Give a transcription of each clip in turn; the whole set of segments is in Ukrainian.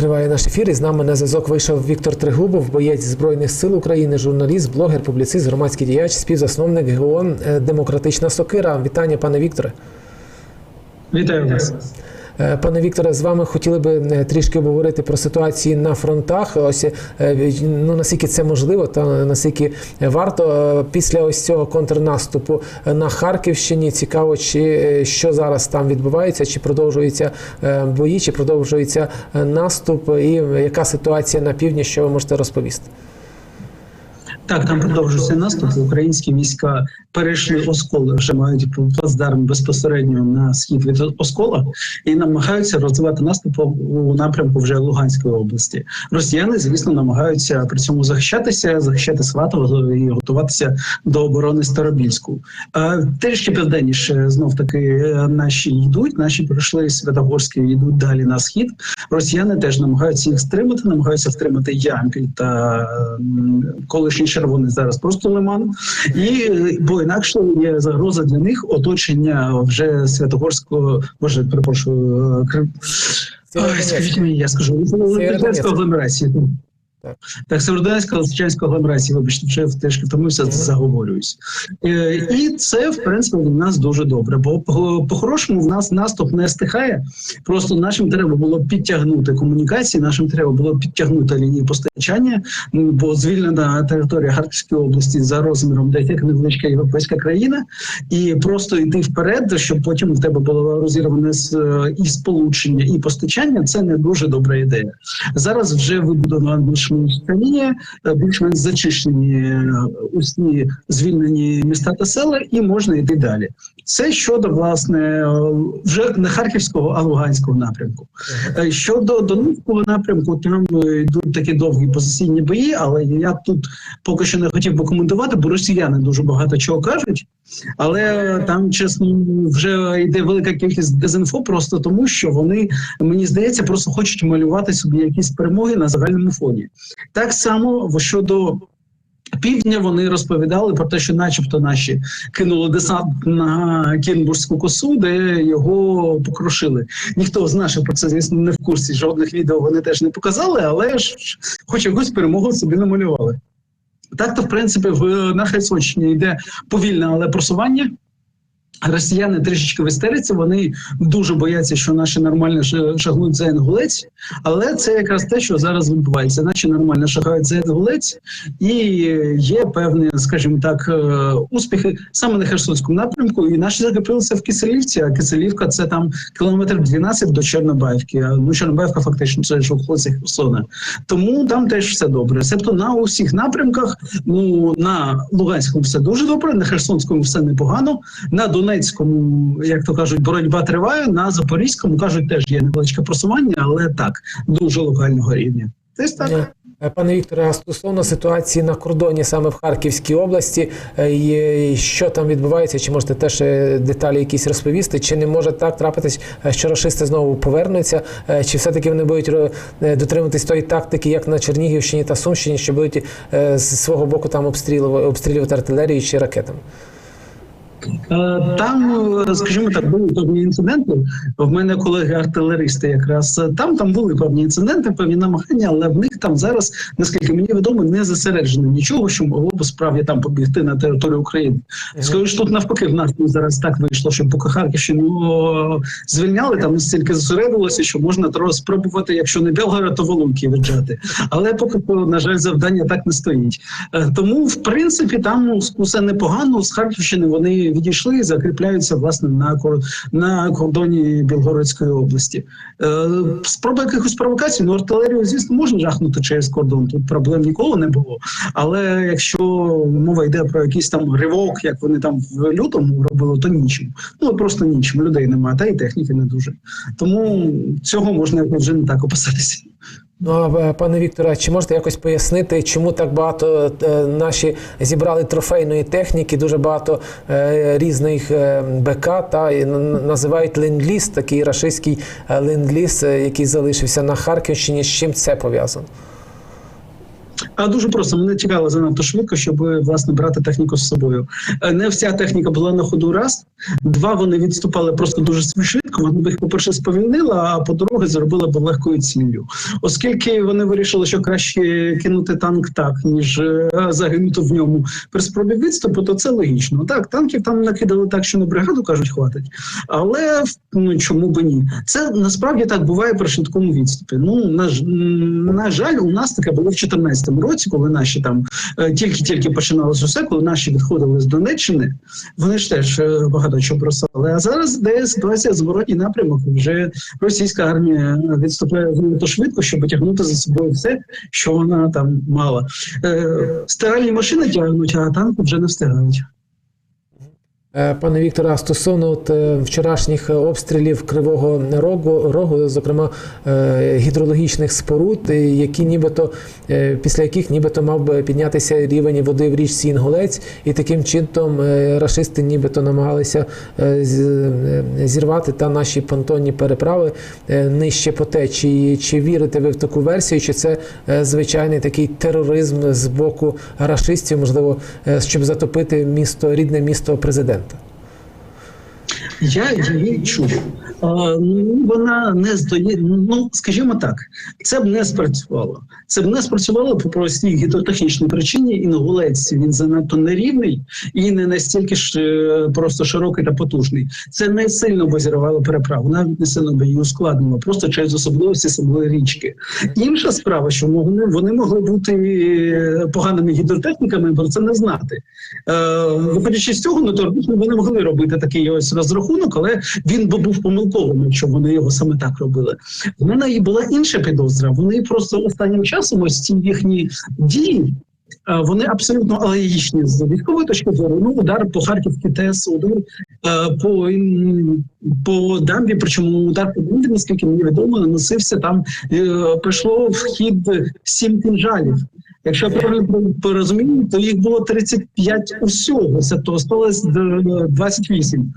Триває наш ефір. І з нами на зв'язок вийшов Віктор Тригубов, боєць Збройних сил України, журналіст, блогер, публіцист, громадський діяч, співзасновник ГО е, Демократична Сокира. Вітання, пане Вікторе. Вітаю вас. Е, Пане Вікторе, з вами хотіли би е, трішки обговорити про ситуації на фронтах. Ось е, ну наскільки це можливо, та наскільки варто після ось цього контрнаступу на Харківщині. Цікаво, чи що зараз там відбувається, чи продовжуються бої, чи продовжується наступ, і яка ситуація на півдні, що ви можете розповісти? Так, там продовжується наступ. Українські війська перейшли Осколи, вже мають плацдарм безпосередньо на схід від Оскола і намагаються розвивати наступ у напрямку вже Луганської області. Росіяни, звісно, намагаються при цьому захищатися, захищати Сватово і готуватися до оборони Старобільську. А трішки південніше знов таки наші йдуть. Наші пройшли Святогорські, йдуть далі на схід. Росіяни теж намагаються їх стримати, намагаються втримати Ямпіль та м, колишній червоний зараз просто лиман. І бо інакше є загроза для них оточення вже Святогорського, боже, перепрошую, Крим. Ой, скажіть мені, я скажу агломерації. Так. Так, Северодонецька Лисичанської агломерації, вибачте, вже трішки втомився, Мгм. заговорююсь. Е, і це, в принципі, в нас дуже добре. Бо по- по-хорошому в нас наступ не стихає. Просто нашим треба було підтягнути комунікації, нашим треба було підтягнути лінії постачання, бо звільнена територія Харківської області за розміром як невеличка європейська країна, і просто йти вперед, щоб потім в тебе було розірване е, і сполучення, і постачання. Це не дуже добра ідея. Зараз вже вибудована більш-менш е, більш-менш зачищені е, усі звільнені міста та села, і можна йти далі. Це щодо власне вже не харківського, а луганського напрямку. Е, Щодо Донецького напрямку, там йдуть такі довгі позиційні бої, але я тут поки що не хотів би коментувати, бо росіяни дуже багато чого кажуть. Але там, чесно, вже йде велика кількість дезінфо, просто тому що вони, мені здається, просто хочуть малювати собі якісь перемоги на загальному фоні. Так само щодо. Півдня вони розповідали про те, що, начебто, наші кинули десант на Кінбурзьку косу, де його покрушили. Ніхто з наших про це, звісно, не в курсі. Жодних відео вони теж не показали, але ж хоч якусь перемогу собі намалювали. Так то, в принципі, в на Херсонщині йде повільне, але просування. Росіяни трішечки в істериці, вони дуже бояться, що наші нормально шагнуть за Інгулець, але це якраз те, що зараз відбувається. Наші нормально шагають за Інгулець, і є певні, скажімо так, е, успіхи саме на Херсонському напрямку. І наші закріпилися в Киселівці, а Киселівка це там кілометр 12 до Чорнобаївки. Ну, Чорнобаївка фактично це ж околиці Херсона. Тому там теж все добре. Себто на усіх напрямках, ну на Луганському все дуже добре, на Херсонському все непогано. На Донецькому, як то кажуть, боротьба триває. На Запорізькому кажуть, теж є невеличке просування, але так дуже локального рівня. Десь так. Е, Пане Вікторе, а стосовно ситуації на кордоні саме в Харківській області, е, що там відбувається, чи можете теж е, деталі якісь розповісти, чи не може так трапитись, е, що рашисти знову повернуться, е, чи все-таки вони будуть е, дотримуватись тої тактики, як на Чернігівщині та Сумщині, що будуть е, з свого боку там обстрілювати, артилерією чи ракетами? Е, Там, е, скажімо так, були певні інциденти. В мене колеги-артилеристи якраз е, там там були певні інциденти, певні намагання, але в них там зараз, наскільки мені відомо, не зосереджено нічого, що могло б справді там побігти на територію України. Скажу, що тут навпаки, в нас зараз так вийшло, що поки Харківщину звільняли, там настільки зосередилося, що можна трохи спробувати, якщо не Белгород, то Волунки віджати. Але поки на жаль, завдання так не стоїть. Тому, в принципі, там усе непогано. З Харківщини вони відійшли і закріпляються власне на на кордоні Білгородської області. Е, Спроба якихось провокацій, ну артилерію, звісно, можна жахнути через кордон. Тут проблем ніколи не було. Але якщо мова йде про якийсь там ривок, як вони там в лютому робили, то нічим. Ну просто нічим. Людей немає, та й техніки не дуже. Тому цього можна вже не так опасатися. Ну а е, пане Вікторе, чи можете якось пояснити, чому так багато е, наші зібрали трофейної техніки, дуже багато е, різних е, БК та називають ленд-ліз, такий рашистський е, ленд-ліз, е, який залишився на Харківщині. З чим це пов'язано? А дуже просто мене тікало занадто швидко, щоб власне брати техніку з собою. Е, Не вся техніка була на ходу раз. Два вони відступали просто дуже швидко. Вони їх, по-перше, сповільнили, а по-друге, зробили б легкою ціллю. Оскільки вони вирішили, що краще кинути танк так, ніж е, загинути в ньому при спробі відступу, то це логічно. Так, танків там накидали так, що на бригаду кажуть, хватить. Але ну чому би ні? Це насправді так буває при швидкому відступі. Ну на, на жаль, у нас таке було в 2014 році, коли наші там е, тільки-тільки починалося все, коли наші відходили з Донеччини. Вони ж теж е, багато чого бросали. А зараз де ситуація зворотній напрямок. Вже російська армія відступає занадто швидко, щоб тягнути за собою все, що вона там мала. Е, стиральні машини тягнуть, а танки вже не встигають. Е, Пане Вікторе, стосовно от, е, вчорашніх обстрілів Кривого Рогу, рогу, зокрема е, гідрологічних споруд, які нібито після яких нібито мав би піднятися рівень води в річці Інгулець, і таким чином рашисти нібито намагалися зірвати та наші понтонні переправи нижче по течії. Чи вірите ви в таку версію? Чи це звичайний такий тероризм з боку рашистів, можливо, щоб затопити місто, рідне місто президента? Я її чув. Ну, вона не здає. Ну скажімо так, це б не спрацювало. Це б не спрацювало по простій гідротехнічній причині. Інгулець він занадто нерівний і не настільки ж е, просто широкий та потужний. Це не сильно б зірвало переправу, навіть не сильно би її ускладнило, просто через особливості самої річки. Інша справа, що могли вони могли бути е, поганими гідротехніками, про це не знати. Е, Виходячи з цього, ну теоретично вони могли робити такий ось розрахунок, але він би був помилковим, якщо вони його саме так робили. У мене і була інша підозра. Вони просто останнім часом ось ці їхні дії. е, Вони абсолютно алогічні з військової точки зору. Ну, удар по Харківській ТЕС, удар е, по, по дамбі, причому удар по дамбі, наскільки мені відомо, наносився там, е, прийшло в хід сім кінжалів. Якщо я правильно порозумію, то їх було 35 усього, це то осталось е, 28.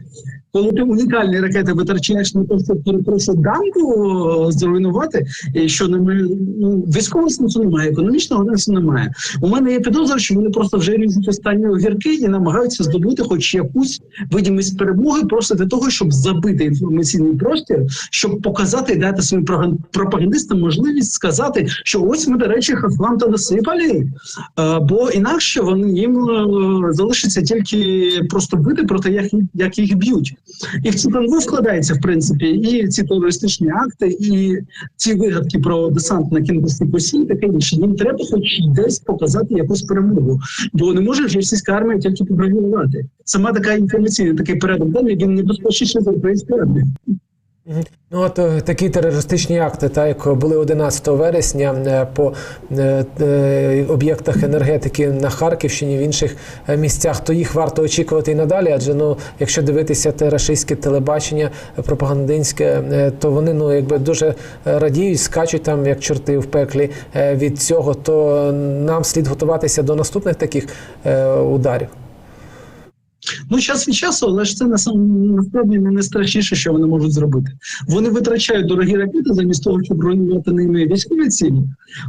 Коли ти унікальні ракети витрачаєш на те, щоб перепрошую дамбу е, зруйнувати, і що немає ну, військового сенсу немає, економічного сенсу немає. У мене є підозра, що вони просто вже ріжуть останні огірки і намагаються здобути хоч якусь видимість перемоги, просто для того, щоб забити інформаційний простір, щоб показати і дати своїм пропагандистам можливість сказати, що ось ми, до речі, Хафланта насипали, Е, бо інакше вони їм е, залишиться тільки просто бити проти як їх б'ють. І в цю канву вкладається в принципі і ці терористичні акти, і ці вигадки про десант на кінбурзькій посі, і таке інше. Їм треба хоч десь показати якусь перемогу, бо не може російська армія тільки побронювати. Сама така інформаційна, такий порядок даний він небезпечніший за українську армію. Ну от е, такі терористичні акти, та як були 11 вересня е, по е, об'єктах енергетики на Харківщині в інших місцях, то їх варто очікувати і надалі. Адже ну, якщо дивитися те рашистське телебачення пропагандинське, то вони ну якби дуже радіють, скачуть там як чорти в пеклі від цього. То нам слід готуватися до наступних таких ударів. Ну, час від часу, але ж це насправді не найстрашніше, що вони можуть зробити. Вони витрачають дорогі ракети замість того, щоб руйнувати ними військові цілі.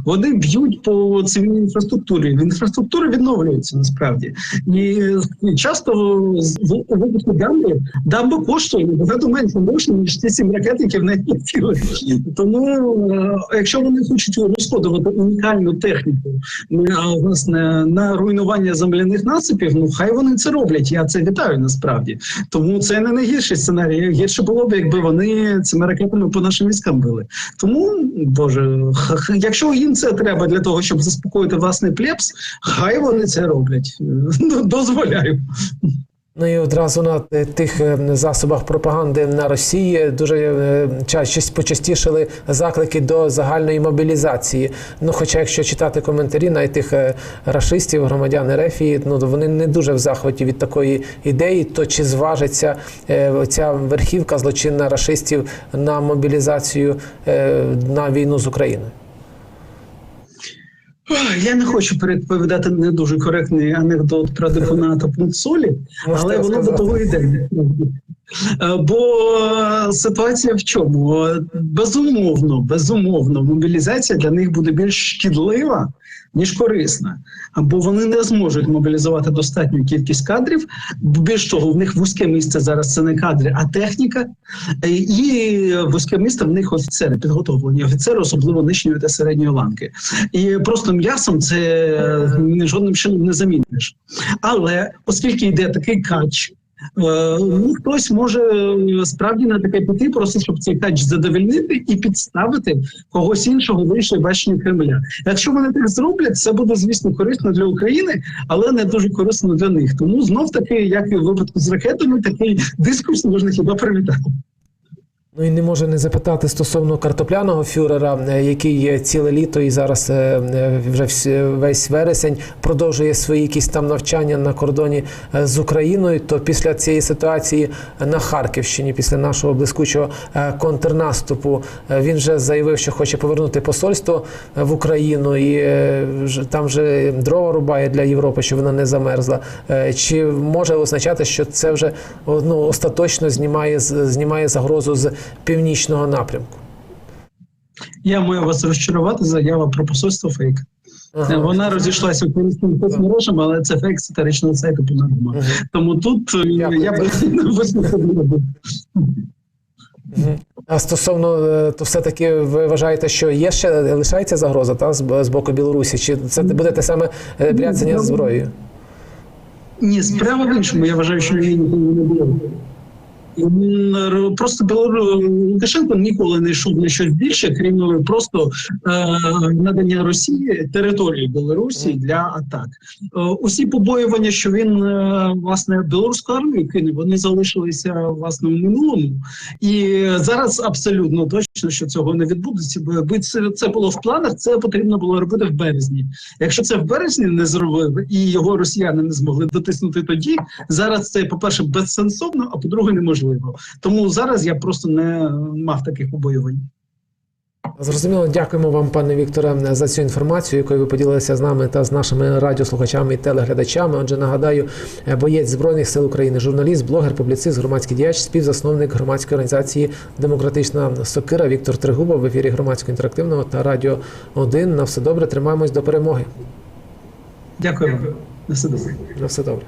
Вони б'ють по цивільній інфраструктурі. Інфраструктура відновлюється насправді. І часто в у випадку дамби дамба коштує набагато менше грошей, ніж ті сім ракет, які в неї летіли. Тому, е, якщо вони хочуть розходувати унікальну техніку на, власне, на руйнування земляних насипів, ну хай вони це роблять. Я це вітаю насправді. Тому це не найгірший сценарій. Гірше було б, якби вони цими ракетами по нашим військам били. Тому, боже, якщо їм це треба для того, щоб заспокоїти власний плепс, хай вони це роблять. Ну, Дозволяю. Ну і одразу на тих е, засобах пропаганди на Росії дуже е, почастішили заклики до загальної мобілізації. Ну, хоча, якщо читати коментарі навіть тих е, рашистів, громадян Ерефії, ну вони не дуже в захваті від такої ідеї. То чи зважиться ця верхівка злочинна рашистів на мобілізацію на війну з Україною? Я не хочу переповідати не дуже коректний анекдот про Пунцолі, Можете але воно до того йде. Е, Бо ситуація в чому? Безумовно, безумовно, мобілізація для них буде більш шкідлива ніж корисна, або вони не зможуть мобілізувати достатню кількість кадрів. Більш того, в них вузьке місце зараз це не кадри, а техніка. Е, І вузьке місце в них офіцери, підготовлені офіцери, особливо нижньої та середньої ланки. І просто м'ясом це е, жодним чином не заміниш. Але оскільки йде такий кач. Е, Ну, хтось може е, справді на таке піти, просто щоб цей кач задовільнити і підставити когось іншого вище бачення Кремля. Якщо вони так зроблять, це буде звісно корисно для України, але не дуже корисно для них. Тому знов таки, як і в випадку з ракетами, такий дискурс можна хіба привітати. Ну і не можу не запитати стосовно картопляного фюрера, е, який є ціле літо і зараз е, е, вже весь вересень продовжує свої якісь там навчання на кордоні з Україною. То після цієї ситуації на Харківщині, після нашого блискучого контрнаступу, він вже заявив, що хоче повернути посольство в Україну, і там вже дрова рубає для Європи, щоб вона не замерзла. Чи може означати, що це вже ну, остаточно знімає знімає загрозу з північного напрямку? Я маю вас розчарувати. Заява про посольство фейк. Ага. Вона розійшлася українським соцмережам, але це фейк сатиричного сайту Панорма. Мгм. Тому тут е, Дякую. я. Мгм. А стосовно, е, то все-таки ви вважаєте, що є ще лишається загроза та, з з боку Білорусі? Чи це буде те саме е, бряцання зброєю? Ні, справа в іншому. Я вважаю, що її ніколи не було. Р- Просто Лукашенко ніколи не йшов на щось більше, крім е, просто е, надання Росії території Білорусі для атак. Е, усі побоювання, що він е, власне білоруську армію кине, вони залишилися власне в минулому, і зараз абсолютно точно, що цього не відбудеться. Бо якби це, це було в планах, це потрібно було робити в березні. Якщо це в березні не зробив, і його росіяни не змогли дотиснути тоді, зараз це, по-перше, безсенсовно, а по-друге, неможливо. Тому зараз я просто не мав таких побоювань. Зрозуміло, дякуємо вам, пане Вікторе, за цю інформацію, якою ви поділилися з нами та з нашими радіослухачами і телеглядачами. Отже, нагадаю, е, боєць збройних сил України, журналіст, блогер, публіцист, громадський діяч, співзасновник громадської організації Демократична Сокира Віктор Тригубов в ефірі громадського інтерактивного та радіо 1. На все добре, тримаємось до перемоги. Дякую вам. На все добре. На все добре.